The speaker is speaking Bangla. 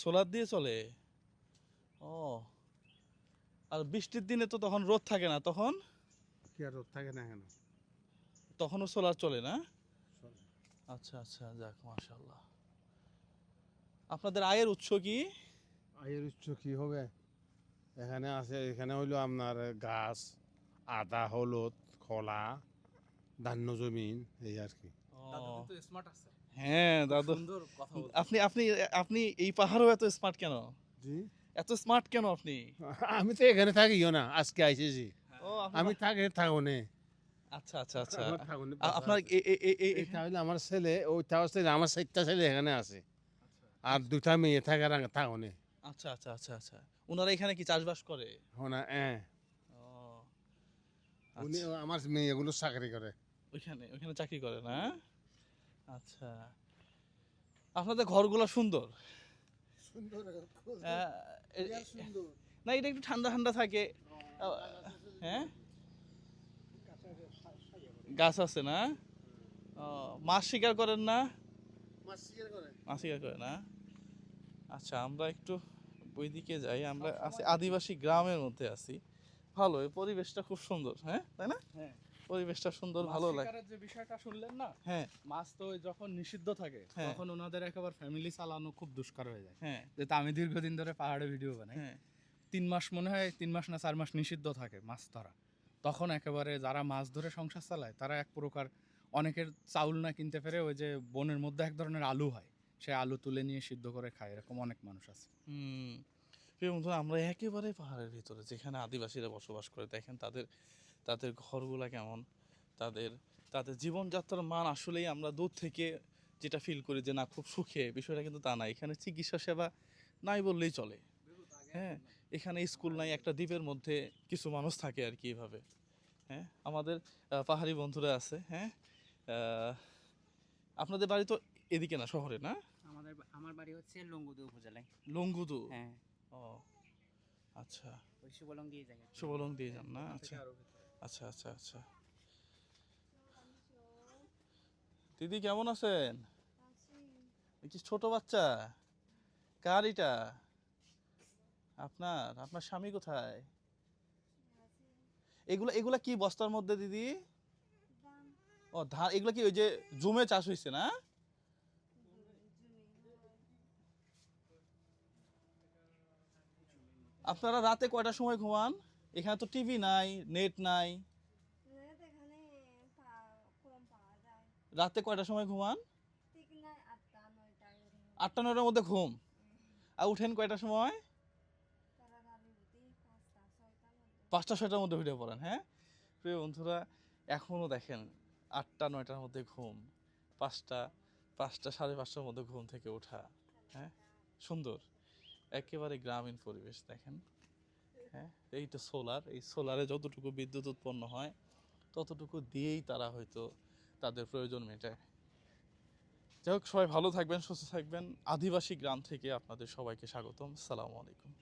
সোলার দিয়ে চলে? ও আর বৃষ্টির দিনে তো তখন রোদ থাকে না তখন? কি আর রোদ থাকে না কেন তখনও সোলার চলে না? আচ্ছা আচ্ছা যাক মাশাল্লাহ আপনাদের আয়ের উৎস কি? আয়ের উৎস কি হবে? এখানে আছে এখানে হইল আপনার গাছ আদা হলুদ খোলা ধান্য জমিন এই আর কি। হ্যাঁ দাদু। সুন্দর কথা বলছে। আপনি আপনি আপনি এই পাহাড়ও এত স্মার্ট কেন? জি। এত স্মার্ট কেন আপনি? আমি তো এখানে থাকিও না আজকে আইসেছি আমি থাকি থাকুনে আচ্ছা আচ্ছা আচ্ছা আপনার এটা হইল আমার ছেলে ওইটা ছেলে আমার চারটা ছেলে এখানে আছে। আর দুটা মেয়ে থাকার থাকুনে আচ্ছা আচ্ছা আচ্ছা আচ্ছা। ওনারা এখানে কি চাষবাস করে? হনা এ। ও উনি আচ্ছা। আমার মেয়েগুলো চাকরি করে। ওইখানে ওইখানে চাকরি করে না? আচ্ছা। আপনাদের ঘরগুলো সুন্দর? সুন্দর না এটা একটু ঠান্ডা ঠান্ডা থাকে। হ্যাঁ? গাছ আছে না? মাছ শিকার করেন না? মাছ শিকার করে না? আচ্ছা আমরা একটু ওইদিকে যাই। আমরা আছি আদিবাসী গ্রামের মধ্যে আছি। ভালো এই পরিবেশটা খুব সুন্দর হ্যাঁ? তাই না? হ্যাঁ। পরিবেশটা সুন্দর ভালো লাগে। যে বিষয়টা শুনলেন না? হ্যাঁ। মাছ তো যখন নিষিদ্ধ থাকে হ্যাঁ। তখন ওনাদের একেবারে ফ্যামিলি চালানো খুব দুষ্কার হয়ে যায়। হ্যাঁ। যেহেতু আমি দীর্ঘদিন ধরে পাহাড়ে ভিডিও বানাই হ্যাঁ। তিন মাস মনে হয় তিন মাস না চার মাস নিষিদ্ধ থাকে মাছ ধরা। তখন একেবারে যারা মাছ ধরে সংসার চালায় তারা এক প্রকার অনেকের চাউল না কিনতে পেরে ওই যে বনের মধ্যে এক ধরনের আলু হয়। সেই আলু তুলে নিয়ে সিদ্ধ করে খায় এরকম অনেক মানুষ আছে। হুম। প্রিয় বন্ধুরা আমরা একেবারে পাহাড়ের ভিতরে যেখানে আদিবাসীরা বসবাস করে দেখেন তাদের তাদের ঘরগুলা কেমন? তাদের তাদের জীবনযাত্রার মান আসলেই আমরা দূর থেকে যেটা ফিল করি যে না খুব সুখে। বিষয়টা কিন্তু তা না। এখানে চিকিৎসা সেবা নাই বললেই চলে। হ্যাঁ? এখানে স্কুল নাই একটা দ্বীপের মধ্যে কিছু মানুষ থাকে আর কি এভাবে। হ্যাঁ? আমাদের পাহাড়ি বন্ধুরা আছে। হ্যাঁ? আপনাদের বাড়ি তো এদিকে না শহরে না? আমাদের আমার বাড়ি হচ্ছে লঙ্গুদু উপজেলায়। লঙ্গুদু? হ্যাঁ। ও আচ্ছা। সুবলং দিয়ে যায় শুভলং দিয়ে যান না? আচ্ছা। আচ্ছা আচ্ছা আচ্ছা। দিদি কেমন আছেন? কি ছোট বাচ্চা? কার এটা? আপনার? আপনার স্বামী কোথায়? এগুলা এগুলা কি বস্তার মধ্যে দিদি? ও ধান এগুলা কি ওই যে জুমে চাষ হয়েছে না? আপনারা রাতে কয়টার সময় ঘুমান? এখানে তো টিভি নাই নেট নাই। রাতে কয়টার সময় ঘুমান? আটটা নয়টা নয়টার মধ্যে ঘুম? আর উঠেন কয়টার সময়? পাঁচটা ছয়টার মধ্যে। উঠে পড়েন হ্যাঁ? প্রিয় বন্ধুরা এখনও দেখেন আটটা নয়টার মধ্যে ঘুম পাঁচটা পাঁচটা সাড়ে পাঁচটার মধ্যে ঘুম থেকে ওঠা হ্যাঁ? সুন্দর। একেবারে গ্রামীণ পরিবেশ দেখেন। এইটা সোলার এই সোলারে যতটুকু বিদ্যুৎ উৎপন্ন হয়, ততটুকু দিয়েই তারা হয়তো তাদের প্রয়োজন মেটায়। যাই হোক, সবাই ভালো থাকবেন, সুস্থ থাকবেন। আদিবাসী গ্রাম থেকে আপনাদের সবাইকে স্বাগতম। সালামু আলাইকুম।